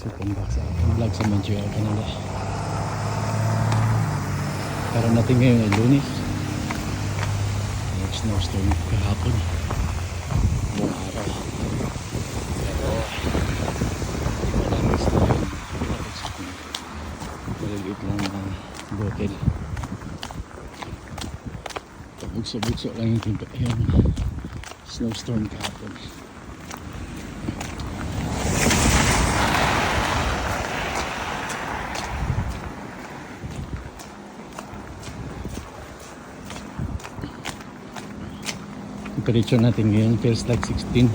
guys, welcome back sa aking vlog sa Montreal, Canada. Para natin ngayon ay lunis. May snowstorm kahapon. Buong araw. Pero, hindi ko alam sa pinapit sa kanya. Maliliit lang na bottle. Pabugso-bugso lang yung, yung snowstorm kahapon. Temperature natin ngayon feels like 16. Ayun,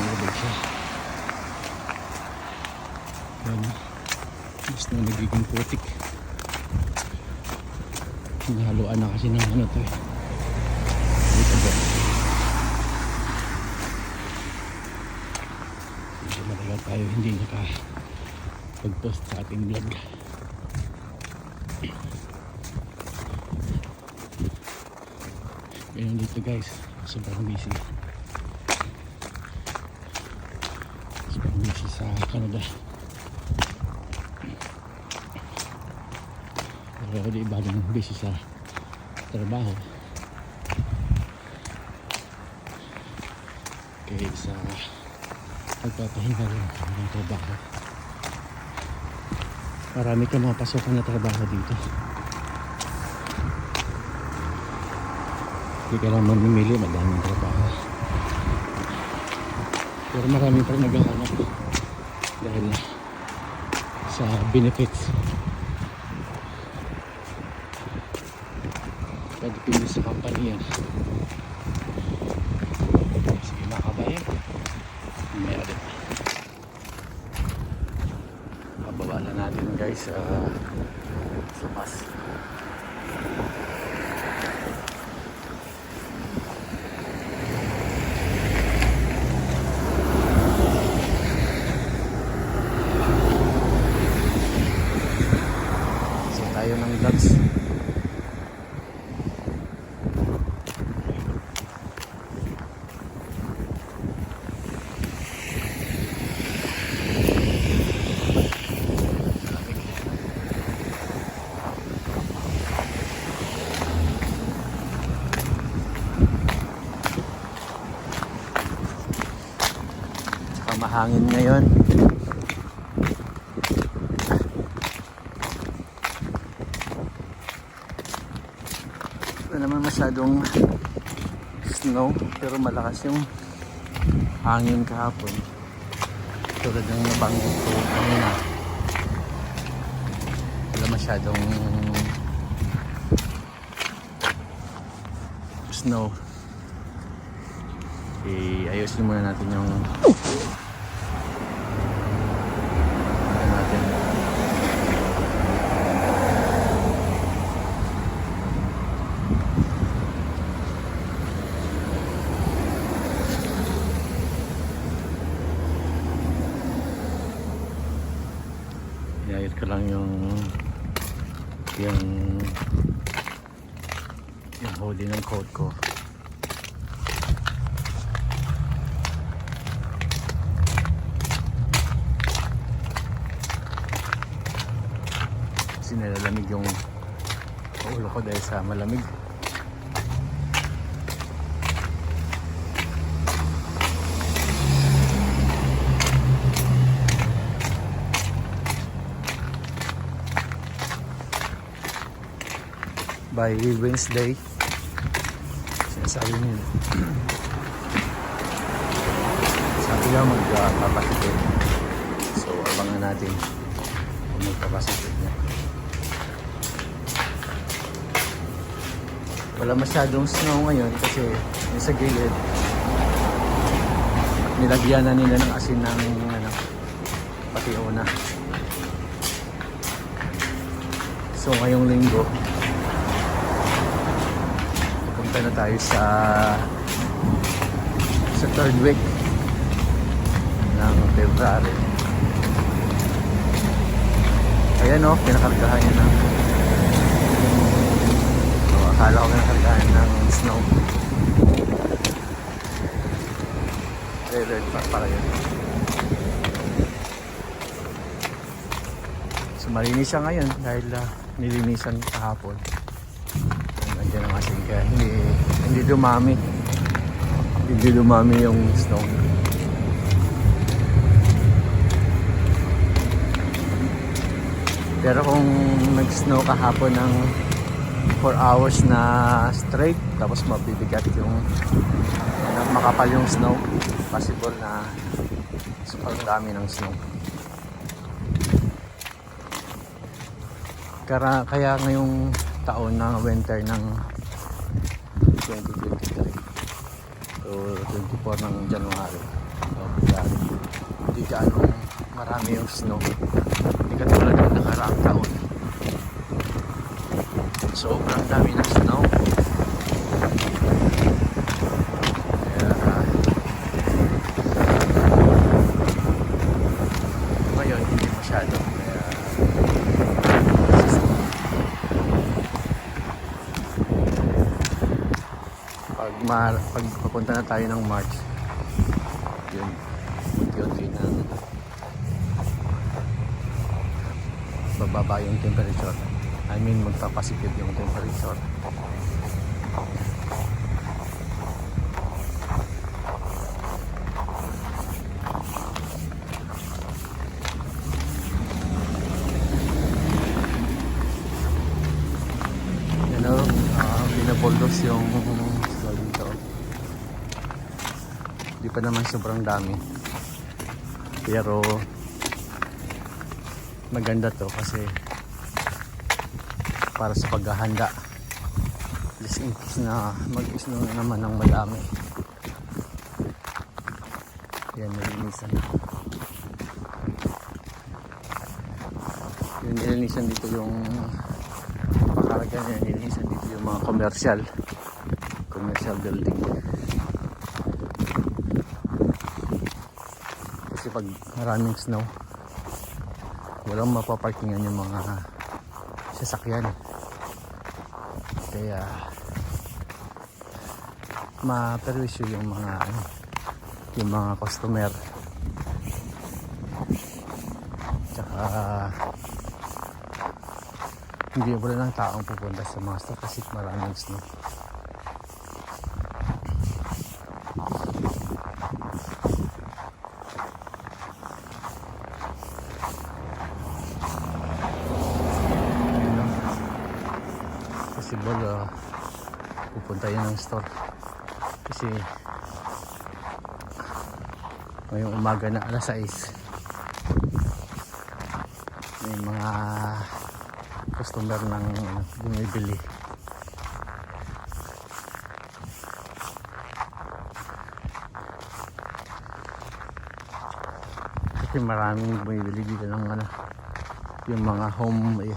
nalabag siya. Yan. Mas na nagiging putik. Hinahaluan na kasi ng ano to eh. Dito ba? Medyo matagal tayo hindi naka pag-post sa ating vlog. Ganyan dito guys, sobrang busy. Sobrang busy sa Canada. Pero di iba din busy sa trabaho. Kaya sa pagpapahinga rin ng trabaho. Marami ka mga pasokan na trabaho dito. Hindi ka lang mamimili, madaming trabaho. Pero marami pa rin naghahanap dahil sa benefits. Kadipindi sa company yan. Sige mga kabayan, mamaya ulit. Pababa na natin guys sa sa bus. So tayo ng vlogs. Tsaka mahangin ngayon. Wala naman masyadong snow pero malakas yung hangin kahapon. Tulad ng nabanggit ko kanina. Wala masyadong snow. Eh, ayusin muna natin yung ano natin. Iayos ko lang yung yung yung hoodie ng coat ko. Kasi nilalamig yung ulo ko dahil sa malamig. By Wednesday. Sinasabi niya. Sabi nga magpapasitin. So abangan natin kung magpapasitin niya. Wala masyadong snow ngayon kasi yung sa gilid nilagyan na nila ng asin ng ano, pati una. So ngayong linggo Punta na tayo sa sa third week ng February. Ayan o, pinakargahan niya ng so, akala ko pinakargahan ng snow. Railroad pa pala yun. So malinis siya ngayon dahil ah, nilinisan kahapon. Nandiyan ang asin kaya hindi, hindi dumami. Hindi dumami yung snow. Pero kung nag-snow kahapon ng 4 hours na straight, tapos mabibigat yung makapal yung snow, possible na sobrang dami ng snow. Kaya, kaya ngayong taon na winter ng 2023 to 24 ng January o February, hindi gaano marami yung snow. Hindi katulad ng nakaraang taon. Sobrang dami ng snow. Kaya, ngayon, hindi masyado. Kaya, mar pag papunta na tayo ng March, yun, unti-unti na bababa yung temperature. I mean, magpapasipid yung temperature. Know, uh, binabuldos yung. Hindi pa naman sobrang dami. Pero maganda to kasi para sa paghahanda just in case na mag-snow na naman ng madami. Yan nilinisan yung nilinisan dito yung pakaragan yan nilinisan dito yung mga commercial. Commercial building pag maraming snow walang mapaparkingan yung mga sasakyan. Kaya maperwisyo yung mga ano, yung mga customer. Tsaka hindi wala ng taong pupunta sa mga store kasi maraming snow possible uh, pupunta yun ng store. Kasi ngayong umaga na alas 6 may mga customer ng bumibili. Kasi maraming bumibili dito ng ano yung mga home eh,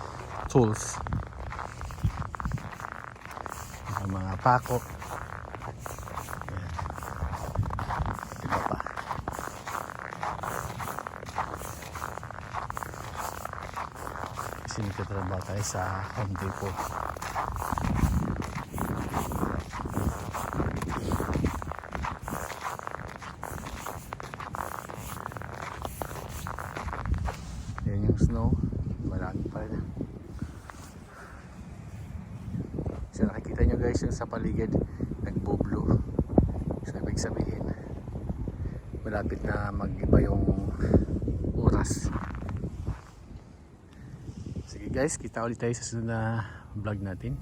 tools ang mga pako. Iba pa. Kasi nagtatrabaho tayo sa Home Depot yan yung snow marami pa rin So nakikita nyo guys yung sa paligid nagbublo. So ibig sabihin malapit na mag-iba yung oras. Sige guys, kita ulit tayo sa sunod na vlog natin.